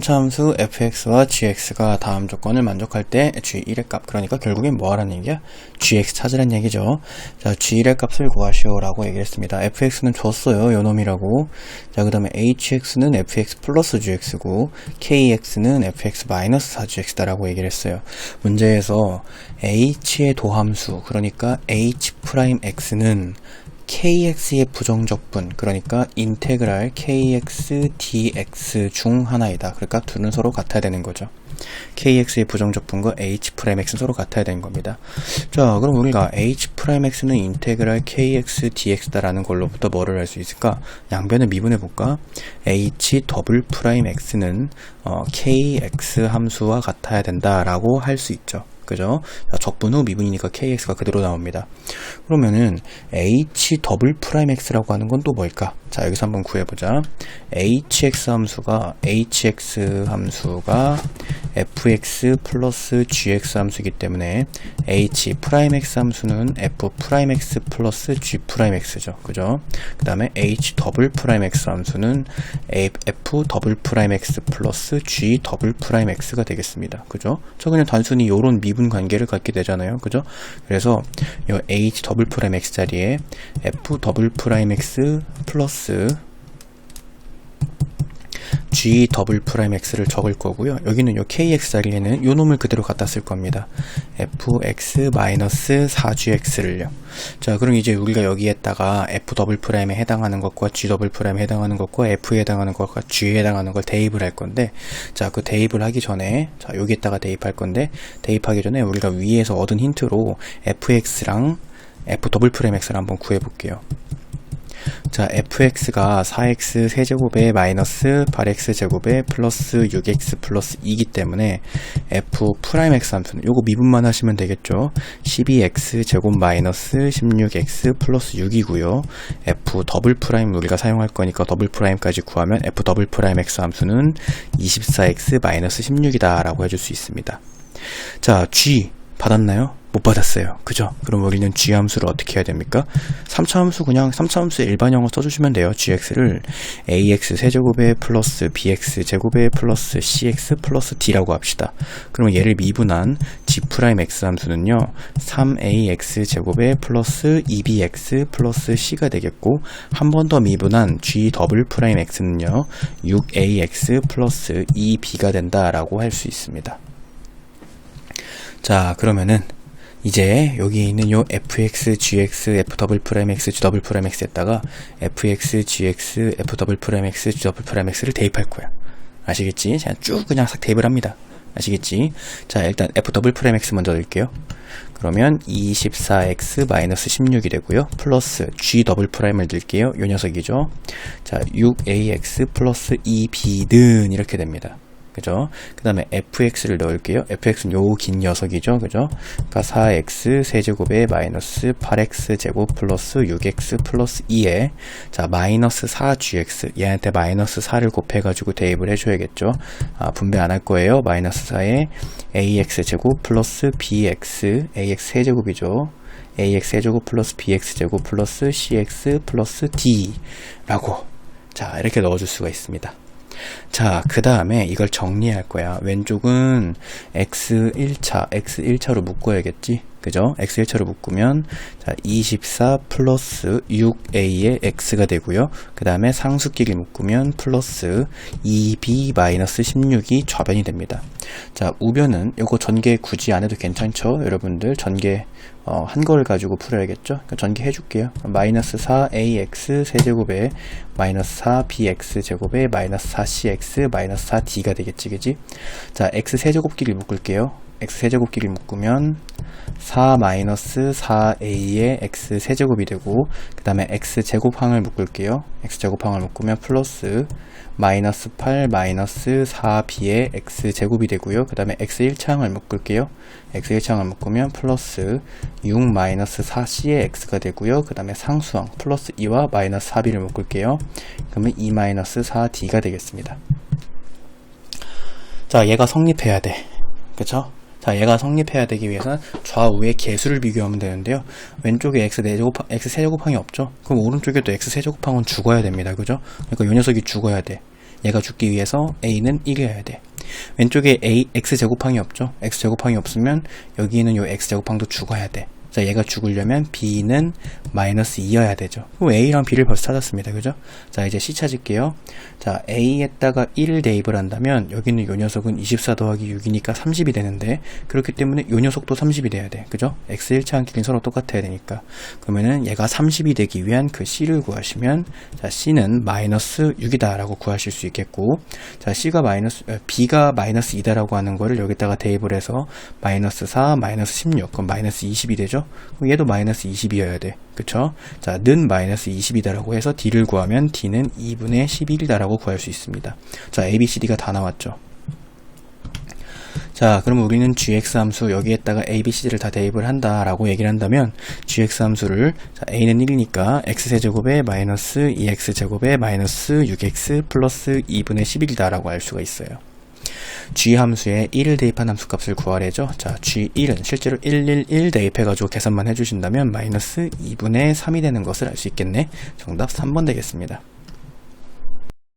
함수 fx와 gx가 다음 조건을 만족할 때 g1의 값 그러니까 결국엔 뭐 하라는 얘기야? gx 찾으란 얘기죠. 자 g1의 값을 구하시오 라고 얘기를 했습니다. fx는 줬어요 요놈이라고. 자그 다음에 hx는 fx 플러스 gx고 kx는 fx 마이너스 4gx다 라고 얘기를 했어요. 문제에서 h의 도함수 그러니까 h 프라임 x는 kx의 부정적분 그러니까 인테그랄 kx dx 중 하나이다. 그러니까 둘은 서로 같아야 되는 거죠. kx의 부정적분과 h'x는 서로 같아야 되는 겁니다. 자, 그럼 우리가 h'x는 인테그랄 kx dx다라는 걸로부터 뭐를 할수 있을까? 양변을 미분해 볼까? h 더블 프라임 x는 어, kx 함수와 같아야 된다라고 할 수 있죠. 그죠? 자, 적분 후 미분이니까 kx가 그대로 나옵니다. 그러면은 h 더블 프라임 x라고 하는 건 또 뭘까? 자, 여기서 한번 구해보자. hx 함수가 hx 함수가 fx 플러스 gx 함수이기 때문에 h 프라임 x 함수는 f 프라임 x 플러스 g 프라임 x죠. 그죠? 그 다음에 h 더블 프라임 x 함수는 f 더블 프라임 x 플러스 g 더블 프라임 x가 되겠습니다. 그죠? 저 그냥 단순히 요런 미분 관계를 갖게 되잖아요. 그죠? 그래서 요 h 더블 프라임 x 자리에 f 더블 프라임 x 플러스 g 더블 프라임 x를 적을 거고요. 여기는 요 kx 자리에는 요 놈을 그대로 갖다 쓸 겁니다. fx 마이너스 4gx를요. 자, 그럼 이제 우리가 여기에다가 f 더블 프라임에 해당하는 것과 g 더블 프라임에 해당하는 것과 f에 해당하는 것과 g에 해당하는 걸 대입을 할 건데, 자, 그 대입을 하기 전에, 자, 여기에다가 대입할 건데, 대입하기 전에 우리가 위에서 얻은 힌트로 fx랑 f 더블 프라임 x를 한번 구해 볼게요. 자, fx가 4x 세제곱에 마이너스 8x 제곱에 플러스 6x 플러스 2이기 때문에 f 프라임 x 함수는 요거 미분만 하시면 되겠죠. 12x 제곱 마이너스 16x 플러스 6이고요. f 더블 프라임 우리가 사용할 거니까 더블 프라임까지 구하면 f 더블 프라임 x 함수는 24x 마이너스 16이다 라고 해줄 수 있습니다. 자, g 받았나요? 못 받았어요. 그죠? 그럼 우리는 g 함수를 어떻게 해야 됩니까? 3차 함수 그냥 3차 함수의 일반형을 써주시면 돼요. gx를 ax 세제곱에 플러스 bx 제곱에 플러스 cx 플러스 d라고 합시다. 그러면 얘를 미분한 g 프라임 x 함수는요. 3ax 제곱에 플러스 2bx 플러스 c가 되겠고 한 번 더 미분한 g 더블 프라임 x는요. 6ax 플러스 2b가 된다라고 할 수 있습니다. 자 그러면은 이제 여기 있는 요 fx, gx, f 더블 프라임 x, g 더블 프라임 x에다가 fx, gx, f 더블 프라임 x, g 더블 프라임 x를 대입할 거야. 아시겠지? 그냥 쭉 그냥 싹 대입을 합니다. 아시겠지? 자, 일단 f 더블 프라임 x 먼저 넣을게요. 그러면 24x 마이너스 16이 되고요. 플러스 g 더블 프라임을 넣을게요. 요 녀석이죠. 자, 6ax 플러스 2b는 이렇게 됩니다. 그죠? 그 다음에 fx를 넣을게요. fx는 요 긴 녀석이죠. 그죠? 그러니까 4x 세제곱에 마이너스 8x 제곱 플러스 6x 플러스 2에 자 마이너스 4gx 얘한테 마이너스 4를 곱해가지고 대입을 해줘야겠죠. 아, 분배 안 할 거예요. 마이너스 4에 ax 제곱 플러스 bx ax 세제곱이죠. ax 세제곱 플러스 bx 제곱 플러스 cx 플러스 d라고 자 이렇게 넣어줄 수가 있습니다. 자, 그 다음에 이걸 정리할 거야. 왼쪽은 x1차, x1차로 묶어야겠지? 그죠? x1차로 묶으면 자, 24 플러스 6a의 x가 되고요. 그 다음에 상수끼리 묶으면 플러스 2b 마이너스 16이 좌변이 됩니다. 자, 우변은 이거 전개 굳이 안 해도 괜찮죠? 여러분들 전개 어, 한 거를 가지고 풀어야겠죠? 그러니까 전개 해줄게요. 마이너스 4ax 세제곱에 마이너스 4bx 제곱에 마이너스 4cx 마이너스 4d가 되겠지, 그지? 자, x 세제곱끼리 묶을게요. X 세제곱끼리 묶으면 4 마이너스 4a의 x 세제곱이 되고 그 다음에 x 제곱항을 묶을게요. x 제곱항을 묶으면 플러스 마이너스 8 마이너스 4b의 x 제곱이 되고요. 그 다음에 x 1창을 묶을게요. x 1창을 묶으면 플러스 6 마이너스 4c의 x가 되고요. 그 다음에 상수항 플러스 2와 마이너스 4b를 묶을게요. 그러면 2 마이너스 4d가 되겠습니다. 자, 얘가 성립해야 돼. 그쵸? 자, 얘가 성립해야 되기 위해서는 좌우의 개수를 비교하면 되는데요. 왼쪽에 x 4제곱, x 세제곱항이 없죠? 그럼 오른쪽에도 x 세제곱항은 죽어야 됩니다. 그죠? 그러니까 이 녀석이 죽어야 돼. 얘가 죽기 위해서 a는 1이어야 돼. 왼쪽에 a x 제곱항이 없죠. x 제곱항이 없으면 여기는 요 x 제곱항도 죽어야 돼. 자, 얘가 죽으려면 b는 마이너스 2여야 되죠. 그럼 a랑 b를 벌써 찾았습니다. 그죠? 자, 이제 c 찾을게요. 자, a에다가 1을 대입을 한다면 여기는 요 녀석은 24 더하기 6이니까 30이 되는데 그렇기 때문에 요 녀석도 30이 돼야 돼. 그죠? x 1차 한 길이는 서로 똑같아야 되니까. 그러면은 얘가 30이 되기 위한 그 c를 구하시면 자, c는 마이너스 6이다 라고 구하실 수 있겠고 자, c가 마이너스 어, b가 마이너스 2다라고 하는 거를 여기다가 대입을 해서 마이너스 4, 마이너스 16, 그럼 마이너스 20이 되죠? 그럼 얘도 마이너스 20이어야 돼. 그쵸? 자, 는 마이너스 20이다라고 해서 d를 구하면 d는 2분의 11이다라고 구할 수 있습니다. 자, a, b, c, d가 다 나왔죠? 자, 그럼 우리는 gx 함수 여기에다가 a, b, c, d를 다 대입을 한다라고 얘기를 한다면 gx 함수를 자, a는 1이니까 x세제곱에 마이너스 2x제곱에 마이너스 6x 플러스 2분의 11이다라고 알 수가 있어요. G 함수에 1을 대입한 함수 값을 구하래죠. 자, g1은 실제로 111 대입해가지고 계산만 해주신다면 마이너스 2분의 3이 되는 것을 알 수 있겠네. 정답 3번 되겠습니다.